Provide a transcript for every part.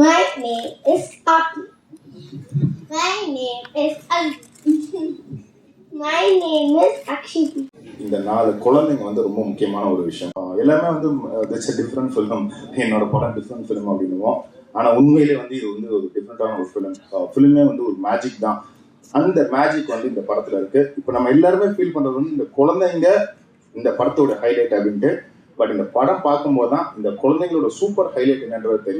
My name is Api. My name is Ali. My name is Akshiti. இந்த நாலு குழந்தைங்க வந்து ரொம்ப முக்கியமான ஒரு விஷயம். எல்லாமே வந்து இட்ஸ் டிஃப்ரெண்ட் ஃபிலிம் என்னோட படம் டிஃப்ரெண்ட் ஃபிலிம் அப்படின்னுவோம். ஆனால் உண்மையிலே வந்து இது வந்து ஒரு டிஃப்ரெண்ட்டான ஒரு ஃபிலிம் ஃபிலிமே வந்து ஒரு மேஜிக் தான். அந்த மேஜிக் வந்து இந்த படத்தில் இருக்குது இப்போ நம்ம எல்லாருமே ஃபீல் பண்ணுறது வந்து இந்த குழந்தைங்க இந்த படத்தோட ஹைலைட் அப்படின்ட்டு. பட் இந்த படம் பார்க்கும்போது தான் இந்த குழந்தைங்களோட சூப்பர் ஹைலைட் என்னன்றது தெரியும்.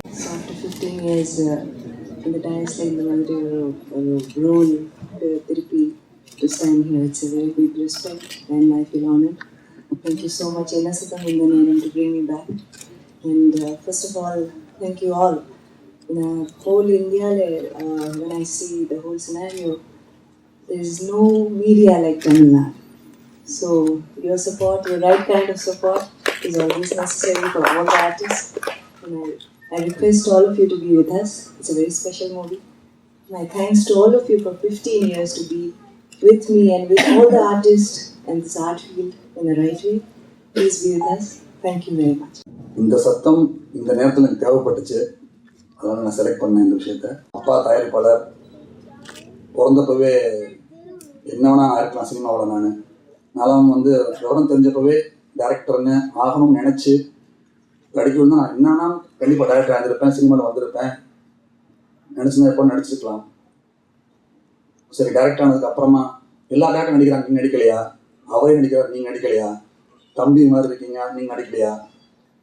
So after 15 years uh, இந்த டைம்ஸில் இந்த மாதிரி ஒரு ஒரு ரோல் திருப்பி to stand here it's a very big respect and I feel honored. Thank you so much என்ன சுத்தம் இந்த நேரம் to bring me back. And uh, first of all, thank you all. In uh, whole India, uh, when I see the whole scenario, there is no media like Tamil Nadu. So your support, your right kind of support is always necessary for all the artists. And I, I request all of you to be with us. It's a very special movie. My thanks to all of you for 15 years to be with me and with all the artists and this art field in the right way. Please be with us. Thank you very much. இந்த சத்தம் இந்த நேரத்தில் எனக்கு தேவைப்பட்டுச்சு அதனால் நான் select பண்ணேன் இந்த விஷயத்த அப்பா தயாரிப்பாளர் பிறந்தப்பவே என்ன வேணா இருக்கலாம் சினிமாவில் நான் நான் வந்து விவரம் தெரிஞ்சப்பவே டேரக்டர்னு ஆகணும்னு நினச்சி படிக்கணும் நான் என்னன்னா கண்டிப்பாக டேரக்டர் ஆகிருப்பேன் சினிமாவில் வந்திருப்பேன். நினச்சிருந்தா எப்போ நடிச்சிருக்கலாம். சரி டேரக்ட் ஆனதுக்கு அப்புறமா எல்லா டேரக்டர் நடிக்கிறாங்க நீங்க நடிக்கலையா? அவரே நடிக்கிறார் நீங்க நடிக்கலையா? தம்பி மாதிரி இருக்கீங்க நீங்க நடிக்கலையா?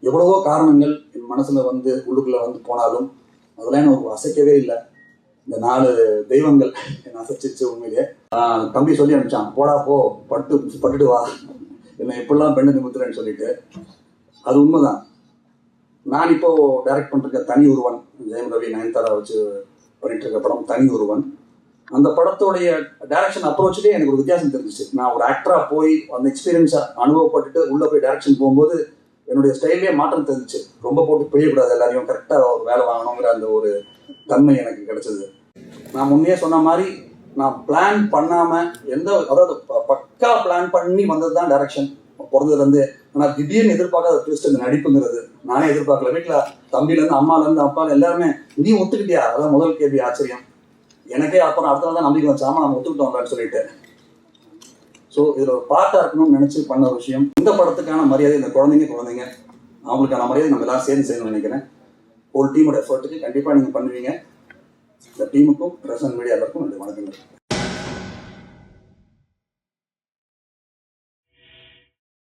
எவ்வளவோ காரணங்கள் என் மனசுல வந்து உள்ளுக்குள்ள வந்து போனாலும் அதெல்லாம் எனக்கு அசைக்கவே இல்லை. இந்த நாலு தெய்வங்கள் என்னை அசைச்சிருச்சு உண்மையிலே. தம்பி சொல்லி அனுப்பிச்சான் போடா போ பட்டு பட்டுட்டு வா. என்னை எப்படிலாம் பெண்ணு நிமித்துறேன்னு சொல்லிட்டு. அது உண்மைதான். நான் இப்போ டைரக்ட் பண்ணிருக்க தனி ஒருவன். ஜெயம் ரவி நயன்தாரா வச்சு பண்ணிட்டு இருக்க படம் தனி ஒருவன். அந்த படத்தோடைய டைரக்ஷன் அப்ரோச்சிலே எனக்கு ஒரு வித்தியாசம் தெரிஞ்சிச்சு. நான் ஒரு ஆக்டரா போய் அந்த எக்ஸ்பீரியன்ஸை அனுபவப்பட்டுட்டு உள்ள போய் டைரக்ஷன் போகும்போது என்னுடைய ஸ்டைலே மாற்றம் தெரிஞ்சிச்சு. ரொம்ப போட்டு பிழியக்கூடாது எல்லாரையும். கரெக்டாக வேலை வாங்கணுங்கிற அந்த ஒரு தன்மை எனக்கு கிடைச்சது. நான் முன்னே சொன்ன மாதிரி நான் பிளான் பண்ணாம எந்த அதாவது ப- பக்கா பிளான் பண்ணி வந்தது தான் டைரக்ஷன் பிறந்ததுலேருந்து ஆனால் திடீர்னு எதிர்பார்க்காத ட்விஸ்ட் அந்த நடிப்புங்கிறது நானே எதிர்பார்க்கல. வீட்டில் தம்பிலேருந்து அம்மாலேருந்து அப்பால எல்லாருமே நீ ஒத்துக்கிட்டியா? அதான் முதல் கேள்வி ஆச்சரியம். எனக்கே அப்புறம் அடுத்த நாள் தான் நம்பிக்கை வச்சு ஆமா நம்ம ஒத்துக்கிட்டோம்லான்னு சொல்லிட்டு. ஸோ இதில் ஒரு பார்ட்டாக இருக்கணும்னு நினச்சி பண்ண விஷயம். இந்த படத்துக்கான மரியாதை இந்த குழந்தைங்க குழந்தைங்க. அவங்களுக்கான மரியாதை நம்ம எல்லாரும் சேர்ந்து செய்யணும்னு நினைக்கிறேன். ஒரு டீமோட எஃபர்ட்டுக்கு கண்டிப்பாக நீங்கள் பண்ணுவீங்க. இந்த டீமுக்கும் பிரசன்ட் மீடியா எல்லாருக்கும் நன்றி வணக்கங்கள்.